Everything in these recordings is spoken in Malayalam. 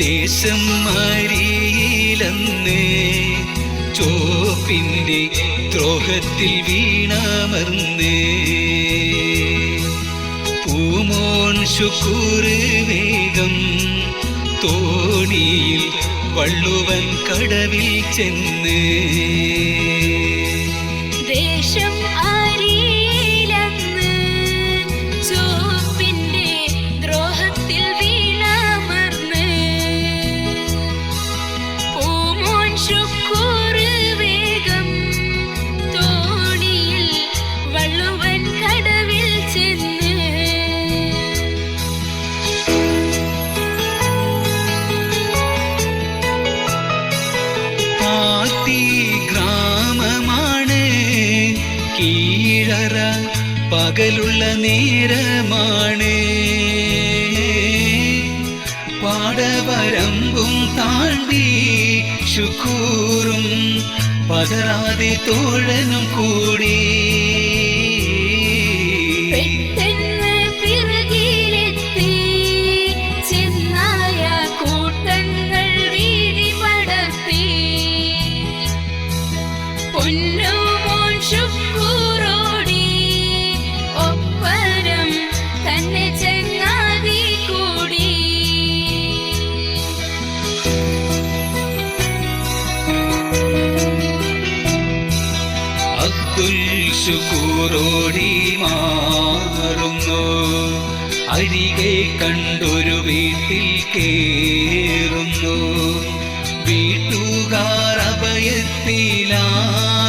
ദേശം മരിയിലന്ന് ചോപ്പിന്റെ ദ്രോഹത്തിൽ വീണാമർന്നേ. പൂമോൻ ശുക്കൂറ് വേഗം തോണിയിൽ വള്ളുവൻ കടവിൽ ചെന്ന്. പകലുള്ള നേരമാണ്. പാടവരമ്പും താണ്ടി ശുക്കൂറും പതറാതെ തോഴനും കൂടി. ശുക്കൂറോടി മാറുന്നു. അരികെ കണ്ടൊരു വീട്ടിൽ കേറുന്നു. വീട്ടുകാർ അഭയത്തിലാക്കുന്നു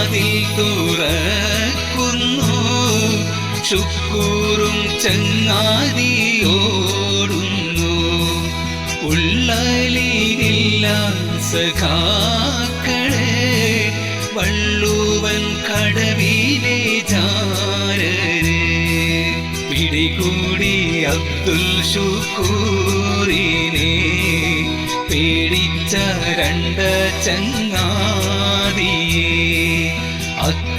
വാതിൽ തുറക്കുന്നു ശുക്കൂറും ചങ്ങാതിയോടുന്നു. ഉള്ളലിയില്ല സഖാക്കളെ വള്ളുവൻ കടവിലെ ചാരരെ പിടികൂടി അബ്ദുൽ ഷുക്കൂറിനെ പേടിച്ച രണ്ട് ചങ്ങാതിയെ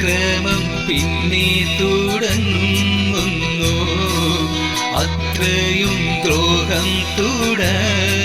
അക്രമം പിന്നെ തുടങ്ങുന്നു. അത്രയും ദ്രോഹം തുടരുന്നു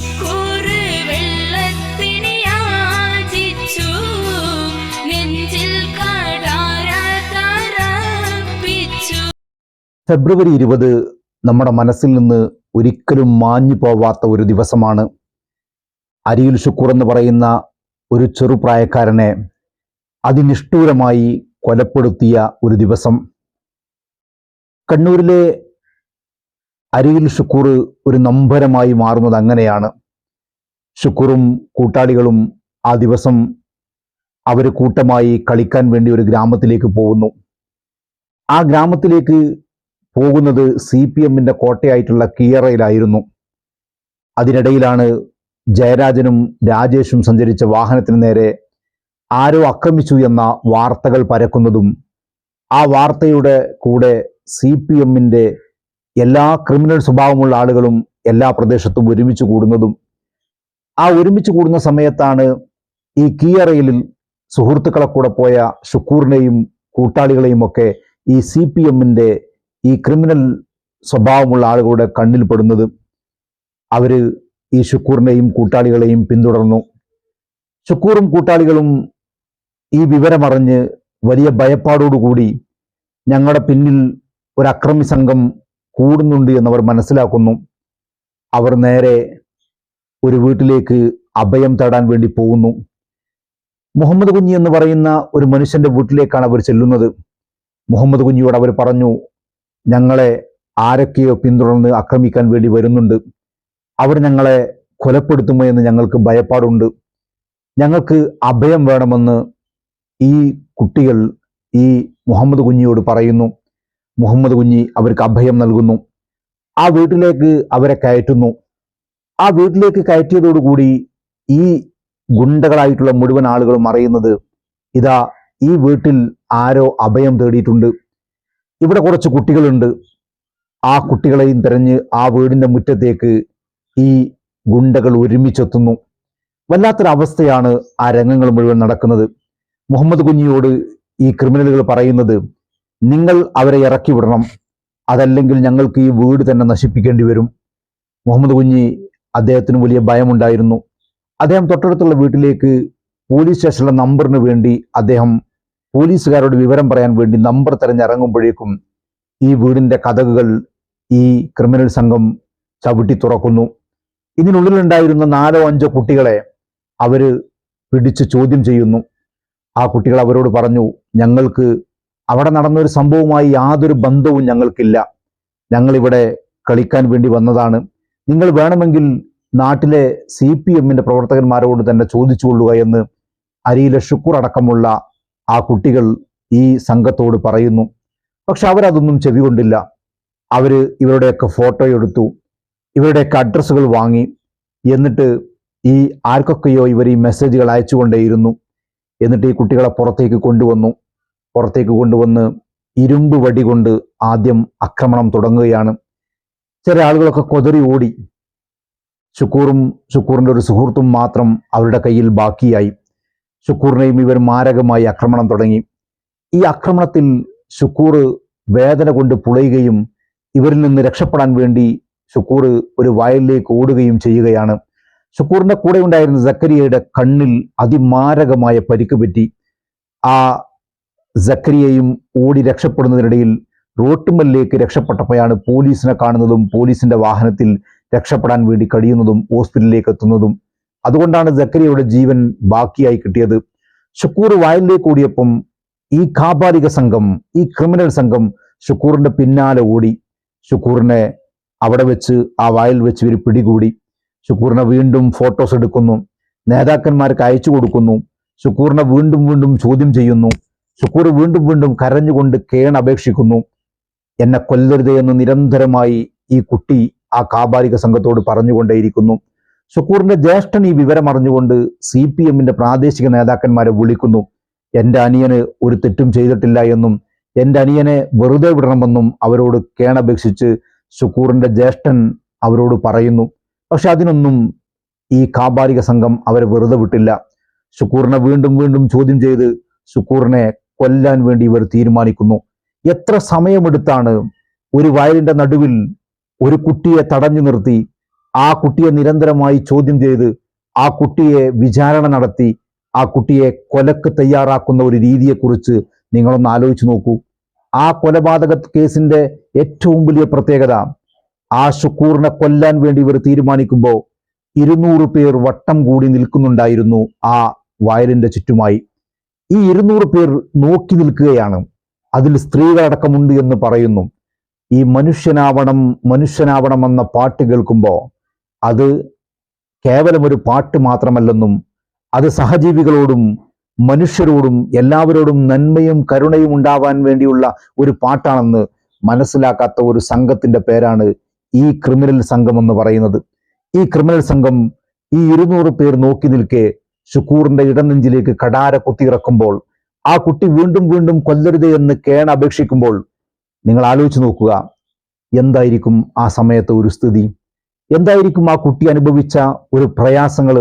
ശുക്കൂർ നെഞ്ചിൽ ഫെബ്രുവരി ഇരുപത് നമ്മുടെ മനസ്സിൽ നിന്ന് ഒരിക്കലും മാഞ്ഞു പോവാത്ത ഒരു ദിവസമാണ്. അരിയിൽ ഷുക്കൂർ എന്ന് പറയുന്ന ഒരു ചെറുപ്രായക്കാരനെ അതിനിഷ്ഠൂരമായി കൊലപ്പെടുത്തിയ ഒരു ദിവസം. കണ്ണൂരിലെ അരിയിൽ ഷുക്കൂർ ഒരു നമ്പരമായി മാറുന്നത് അങ്ങനെയാണ്. ഷുക്കൂറും കൂട്ടാളികളും ആ ദിവസം അവർ കൂട്ടമായി കളിക്കാൻ വേണ്ടി ഒരു ഗ്രാമത്തിലേക്ക് പോകുന്നു. ആ ഗ്രാമത്തിലേക്ക് പോകുന്നത് സി പി എമ്മിന്റെ കോട്ടയായിട്ടുള്ള കീയറയിലായിരുന്നു. അതിനിടയിലാണ് ജയരാജനും രാജേഷും സഞ്ചരിച്ച വാഹനത്തിന് നേരെ ആരോ ആക്രമിച്ചു എന്ന വാർത്തകൾ പരക്കുന്നതും ആ വാർത്തയുടെ കൂടെ സി പി എമ്മിന്റെ എല്ലാ ക്രിമിനൽ സ്വഭാവമുള്ള ആളുകളും എല്ലാ പ്രദേശത്തും ഒരുമിച്ച് കൂടുന്നതും ആ ഒരുമിച്ച് കൂടുന്ന സമയത്താണ് ഈ കീയറയിലിൽ സുഹൃത്തുക്കളെ കൂടെ പോയ ഷുക്കൂറിനെയും കൂട്ടാളികളെയും ഒക്കെ ഈ സി പി എമ്മിന്റെ ഈ ക്രിമിനൽ സ്വഭാവമുള്ള ആളുകളുടെ കണ്ണിൽ പെടുന്നത്. അവർ ഈ ഷുക്കൂറിനെയും കൂട്ടാളികളെയും പിന്തുടർന്നു. ഷുക്കൂറും കൂട്ടാളികളും ഈ വിവരമറിഞ്ഞ് വലിയ ഭയപ്പാടോടുകൂടി ഞങ്ങളുടെ പിന്നിൽ ഒരു അക്രമി സംഘം കൂടുന്നുണ്ട് എന്നവർ മനസ്സിലാക്കുന്നു. അവർ നേരെ ഒരു വീട്ടിലേക്ക് അഭയം തേടാൻ വേണ്ടി പോകുന്നു. മുഹമ്മദ് കുഞ്ഞി എന്ന് പറയുന്ന ഒരു മനുഷ്യന്റെ വീട്ടിലേക്കാണ് അവർ ചെല്ലുന്നത്. മുഹമ്മദ് കുഞ്ഞിയോട് അവർ പറഞ്ഞു ഞങ്ങളെ ആരൊക്കെയോ പിന്തുടർന്ന് ആക്രമിക്കാൻ വേണ്ടി വരുന്നുണ്ട്. അവർ ഞങ്ങളെ കൊലപ്പെടുത്തുമോ എന്ന് ഞങ്ങൾക്ക് ഭയപ്പാടുണ്ട്. ഞങ്ങൾക്ക് അഭയം വേണമെന്ന് ഈ കുട്ടികൾ ഈ മുഹമ്മദ് കുഞ്ഞിയോട് പറയുന്നു. മുഹമ്മദ് കുഞ്ഞി അവർക്ക് അഭയം നൽകുന്നു. ആ വീട്ടിലേക്ക് അവരെ കയറ്റുന്നു. ആ വീട്ടിലേക്ക് കയറ്റിയതോടുകൂടി ഈ ഗുണ്ടകളായിട്ടുള്ള മുഴുവൻ ആളുകളും അറിയുന്നത് ഇതാ ഈ വീട്ടിൽ ആരോ അഭയം തേടിയിട്ടുണ്ട്. ഇവിടെ കുറച്ച് കുട്ടികളുണ്ട്. ആ കുട്ടികളെയും തിരഞ്ഞ് ആ വീടിന്റെ മുറ്റത്തേക്ക് ഈ ഗുണ്ടകൾ ഒരുമിച്ചെത്തുന്നു. വല്ലാത്തൊരവസ്ഥയാണ് ആ രംഗങ്ങൾ മുഴുവൻ നടക്കുന്നത്. മുഹമ്മദ് കുഞ്ഞിയോട് ഈ ക്രിമിനലുകൾ പറയുന്നത് നിങ്ങൾ അവരെ ഇറക്കി വിടണം. അതല്ലെങ്കിൽ ഞങ്ങൾക്ക് ഈ വീട് തന്നെ നശിപ്പിക്കേണ്ടി വരും. മുഹമ്മദ് കുഞ്ഞി അദ്ദേഹത്തിന് വലിയ ഭയമുണ്ടായിരുന്നു. അദ്ദേഹം തൊട്ടടുത്തുള്ള വീട്ടിലേക്ക് പോലീസ് സ്റ്റേഷനിലെ നമ്പറിന് വേണ്ടി അദ്ദേഹം പോലീസുകാരോട് വിവരം പറയാൻ വേണ്ടി നമ്പർ തിരഞ്ഞിറങ്ങുമ്പോഴേക്കും ഈ വീടിന്റെ കഥകുകൾ ഈ ക്രിമിനൽ സംഘം ചവിട്ടി തുറക്കുന്നു. ഇതിനുള്ളിലുണ്ടായിരുന്ന നാലോ അഞ്ചോ കുട്ടികളെ അവർ പിടിച്ച് ചോദ്യം ചെയ്യുന്നു. ആ കുട്ടികൾ അവരോട് പറഞ്ഞു ഞങ്ങൾക്ക് അവിടെ നടന്നൊരു സംഭവവുമായി യാതൊരു ബന്ധവും ഞങ്ങൾക്കില്ല. ഞങ്ങളിവിടെ കളിക്കാൻ വേണ്ടി വന്നതാണ്. നിങ്ങൾ വേണമെങ്കിൽ നാട്ടിലെ സി പി എമ്മിന്റെ പ്രവർത്തകന്മാരോട് തന്നെ ചോദിച്ചുകൊള്ളുക എന്ന് അരിയിലെ ഷുക്കൂർ അടക്കമുള്ള ആ കുട്ടികൾ ഈ സംഘത്തോട് പറയുന്നു. പക്ഷെ അവരതൊന്നും ചെവികൊണ്ടില്ല അവർ ഇവരുടെയൊക്കെ ഫോട്ടോ എടുത്തു ഇവരുടെയൊക്കെ അഡ്രസ്സുകൾ വാങ്ങി എന്നിട്ട് ഈ ആർക്കൊക്കെയോ ഇവർ ഈ മെസ്സേജുകൾ അയച്ചുകൊണ്ടേയിരുന്നു. എന്നിട്ട് ഈ കുട്ടികളെ പുറത്തേക്ക് കൊണ്ടുവന്നു. പുറത്തേക്ക് കൊണ്ടുവന്ന് ഇരുമ്പ് വടി കൊണ്ട് ആദ്യം ആക്രമണം തുടങ്ങുകയാണ്. ചില ആളുകളൊക്കെ കൊതറി ഓടി. ഷുക്കൂറും ഷുക്കൂറിന്റെ ഒരു സുഹൃത്തും മാത്രം അവരുടെ കയ്യിൽ ബാക്കിയായി. ഷുക്കൂറിനെയും ഇവർ മാരകമായി ആക്രമണം തുടങ്ങി. ഈ ആക്രമണത്തിൽ ഷുക്കൂർ വേദന കൊണ്ട് പുളയുകയും ഇവരിൽ നിന്ന് രക്ഷപ്പെടാൻ വേണ്ടി ഷുക്കൂർ ഒരു വയലിലേക്ക് ഓടുകയും ചെയ്യുകയാണ്. ഷുക്കൂറിന്റെ കൂടെ ഉണ്ടായിരുന്ന സക്കരിയയുടെ കണ്ണിൽ അതിമാരകമായ പരിക്ക് പറ്റി. ആ സക്കരിയയും ഓടി രക്ഷപ്പെടുന്നതിനിടയിൽ റോട്ടുമല്ലേക്ക് രക്ഷപ്പെട്ടപ്പോഴാണ് പോലീസിനെ കാണുന്നതും പോലീസിന്റെ വാഹനത്തിൽ രക്ഷപ്പെടാൻ വേണ്ടി കഴിയുന്നതും ഹോസ്പിറ്റലിലേക്ക് എത്തുന്നതും. അതുകൊണ്ടാണ് സക്കരിയയുടെ ജീവൻ ബാക്കിയായി കിട്ടിയത്. ഷുക്കൂർ വയലിലേക്ക് ഓടിയപ്പം ഈ കാപാലിക സംഘം ഈ ക്രിമിനൽ സംഘം ഷുക്കൂറിന്റെ പിന്നാലെ ഓടി. ഷുക്കൂറിനെ അവിടെ വെച്ച് ആ വയൽ വെച്ച് ഇവർ പിടികൂടി. ഷുക്കൂറിനെ വീണ്ടും ഫോട്ടോസ് എടുക്കുന്നു. നേതാക്കന്മാർക്ക് അയച്ചു കൊടുക്കുന്നു. ഷുക്കൂറിനെ വീണ്ടും വീണ്ടും ചോദ്യം ചെയ്യുന്നു. ഷുക്കൂർ വീണ്ടും വീണ്ടും കരഞ്ഞുകൊണ്ട് കേൺ അപേക്ഷിക്കുന്നു. എന്നെ കൊല്ലരുത് എന്ന് നിരന്തരമായി ഈ കുട്ടി ആ കാബാലിക സംഘത്തോട് പറഞ്ഞുകൊണ്ടേയിരിക്കുന്നു. ഷുക്കൂറിന്റെ ജ്യേഷ്ഠൻ ഈ വിവരം അറിഞ്ഞുകൊണ്ട് സി പി എമ്മിന്റെ പ്രാദേശിക നേതാക്കന്മാരെ വിളിക്കുന്നു. എന്റെ അനിയന് ഒരു തെറ്റും ചെയ്തിട്ടില്ല എന്നും എന്റെ അനിയനെ വെറുതെ വിടണമെന്നും അവരോട് കേണപേക്ഷിച്ച് ഷുക്കൂറിന്റെ ജ്യേഷ്ഠൻ അവരോട് പറയുന്നു. പക്ഷെ അതിനൊന്നും ഈ കാബാലിക സംഘം അവരെ വെറുതെ വിട്ടില്ല. ഷുക്കൂറിനെ വീണ്ടും വീണ്ടും ചോദ്യം ചെയ്ത് ഷുക്കൂറിനെ കൊല്ലാൻ വേണ്ടി ഇവർ തീരുമാനിക്കുന്നു. എത്ര സമയമെടുത്താണ് ഒരു വയലിന്റെ നടുവിൽ ഒരു കുട്ടിയെ തടഞ്ഞു നിർത്തി ആ കുട്ടിയെ നിരന്തരമായി ചോദ്യം ചെയ്ത് ആ കുട്ടിയെ വിചാരണ നടത്തി ആ കുട്ടിയെ കൊലക്ക് തയ്യാറാക്കുന്ന ഒരു രീതിയെക്കുറിച്ച് നിങ്ങളൊന്ന് ആലോചിച്ച് നോക്കൂ. ആ കൊലപാതക കേസിന്റെ ഏറ്റവും വലിയ പ്രത്യേകത ആ ഷുക്കൂറിനെ കൊല്ലാൻ വേണ്ടി ഇവർ തീരുമാനിക്കുമ്പോൾ ഇരുന്നൂറ് പേർ വട്ടം കൂടി നിൽക്കുന്നുണ്ടായിരുന്നു ആ വയലിന്റെ ചുറ്റുമായി. ഈ ഇരുന്നൂറ് പേർ നോക്കി നിൽക്കുകയാണ്. അതിൽ സ്ത്രീകളടക്കമുണ്ട് എന്ന് പറയുന്നു. ഈ മനുഷ്യനാവണം മനുഷ്യനാവണം എന്ന പാട്ട് കേൾക്കുമ്പോൾ അത് കേവലം ഒരു പാട്ട് മാത്രമല്ലെന്നും അത് സഹജീവികളോടും മനുഷ്യരോടും എല്ലാവരോടും നന്മയും കരുണയും ഉണ്ടാവാൻ വേണ്ടിയുള്ള ഒരു പാട്ടാണെന്ന് മനസ്സിലാക്കാത്ത ഒരു സംഘത്തിന്റെ പേരാണ് ഈ ക്രിമിനൽ സംഘം എന്ന് പറയുന്നത്. ഈ ക്രിമിനൽ സംഘം ഈ ഇരുന്നൂറ് പേർ നോക്കി നിൽക്കെ ഷുക്കൂറിന്റെ ഇടനെഞ്ചിലേക്ക് കടാര കുത്തിയിറക്കുമ്പോൾ ആ കുട്ടി വീണ്ടും വീണ്ടും കൊല്ലരുത് എന്ന് കേണ അപേക്ഷിക്കുമ്പോൾ നിങ്ങൾ ആലോചിച്ച് നോക്കുക എന്തായിരിക്കും ആ സമയത്ത് ഒരു സ്ഥിതി? എന്തായിരിക്കും ആ കുട്ടി അനുഭവിച്ച ഒരു പ്രയാസങ്ങൾ?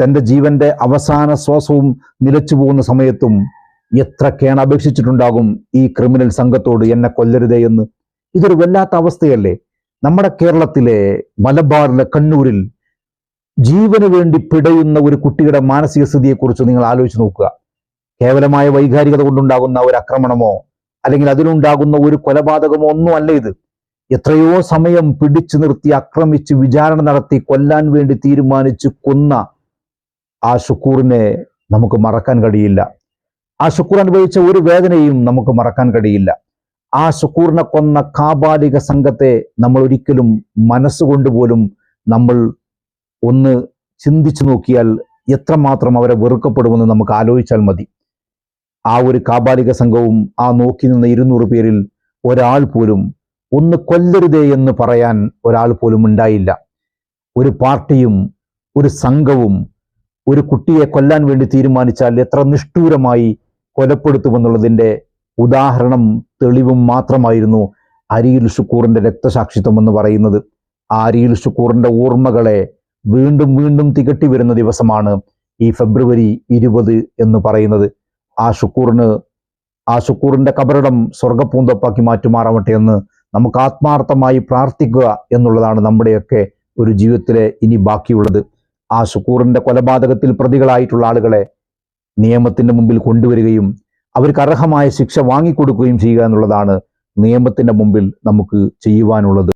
തന്റെ ജീവന്റെ അവസാന ശ്വാസവും നിലച്ചു പോകുന്ന സമയത്തും എത്ര കേണ അപേക്ഷിച്ചിട്ടുണ്ടാകും ഈ ക്രിമിനൽ സംഘത്തോട് എന്നെ കൊല്ലരുതേ എന്ന്? ഇതൊരു വല്ലാത്ത അവസ്ഥയല്ലേ? നമ്മുടെ കേരളത്തിലെ മലബാറിലെ കണ്ണൂരിൽ ജീവന് വേണ്ടി പിടയുന്ന ഒരു കുട്ടിയുടെ മാനസിക സ്ഥിതിയെക്കുറിച്ച് നിങ്ങൾ ആലോചിച്ച് നോക്കുക. കേവലമായ വൈകാരികത കൊണ്ടുണ്ടാകുന്ന ഒരു ആക്രമണമോ അല്ലെങ്കിൽ അതിലുണ്ടാകുന്ന ഒരു കൊലപാതകമോ ഒന്നും അല്ല ഇത്. എത്രയോ സമയം പിടിച്ചു നിർത്തി ആക്രമിച്ച് വിചാരണ നടത്തി കൊല്ലാൻ വേണ്ടി തീരുമാനിച്ച് കൊന്ന ആ ഷുക്കൂറിനെ നമുക്ക് മറക്കാൻ കഴിയില്ല. ആ ഷുക്കൂർ അനുഭവിച്ച ഒരു വേദനയും നമുക്ക് മറക്കാൻ കഴിയില്ല. ആ ഷുക്കൂറിനെ കൊന്ന കാബാലിക സംഘത്തെ നമ്മൾ ഒരിക്കലും മനസ്സുകൊണ്ട് പോലും നമ്മൾ ഒന്ന് ചിന്തിച്ചു നോക്കിയാൽ എത്രമാത്രം അവരെ വെറുക്കപ്പെടുമെന്ന് നമുക്ക് ആലോചിച്ചാൽ മതി. ആ ഒരു കാബാലിക സംഘവും ആ നോക്കി നിന്ന ഇരുന്നൂറ് പേരിൽ ഒരാൾ പോലും ഒന്ന് കൊല്ലരുതേ എന്ന് പറയാൻ ഒരാൾ പോലും ഉണ്ടായില്ല. ഒരു പാർട്ടിയും ഒരു സംഘവും ഒരു കുട്ടിയെ കൊല്ലാൻ വേണ്ടി തീരുമാനിച്ചാൽ എത്ര നിഷ്ഠൂരമായി കൊലപ്പെടുത്തുമെന്നുള്ളതിന്റെ ഉദാഹരണം തെളിവും മാത്രമായിരുന്നു അരിയിൽ ഷുക്കൂറിന്റെ രക്തസാക്ഷിത്വം എന്ന് പറയുന്നത്. ആ അരിയിൽ ഷുക്കൂറിന്റെ ഓർമ്മകളെ വീണ്ടും വീണ്ടും തികട്ടി വരുന്ന ദിവസമാണ് ഈ ഫെബ്രുവരി ഇരുപത് എന്ന് പറയുന്നത്. ആ ഷുക്കൂറിന് ആ ഷുക്കൂറിന്റെ കബറിടം സ്വർഗപ്പൂന്തപ്പാക്കി മാറ്റുമാറാവട്ടെ എന്ന് നമുക്ക് ആത്മാർത്ഥമായി പ്രാർത്ഥിക്കുക എന്നുള്ളതാണ് നമ്മുടെയൊക്കെ ഒരു ജീവിതത്തിലെ ഇനി ബാക്കിയുള്ളത്. ആ ഷുക്കൂറിന്റെ കൊലപാതകത്തിൽ പ്രതികളായിട്ടുള്ള ആളുകളെ നിയമത്തിന്റെ മുമ്പിൽ കൊണ്ടുവരികയും അവർക്ക് അർഹമായ ശിക്ഷ വാങ്ങിക്കൊടുക്കുകയും ചെയ്യുക എന്നുള്ളതാണ് നിയമത്തിന്റെ മുമ്പിൽ നമുക്ക് ചെയ്യുവാനുള്ളത്.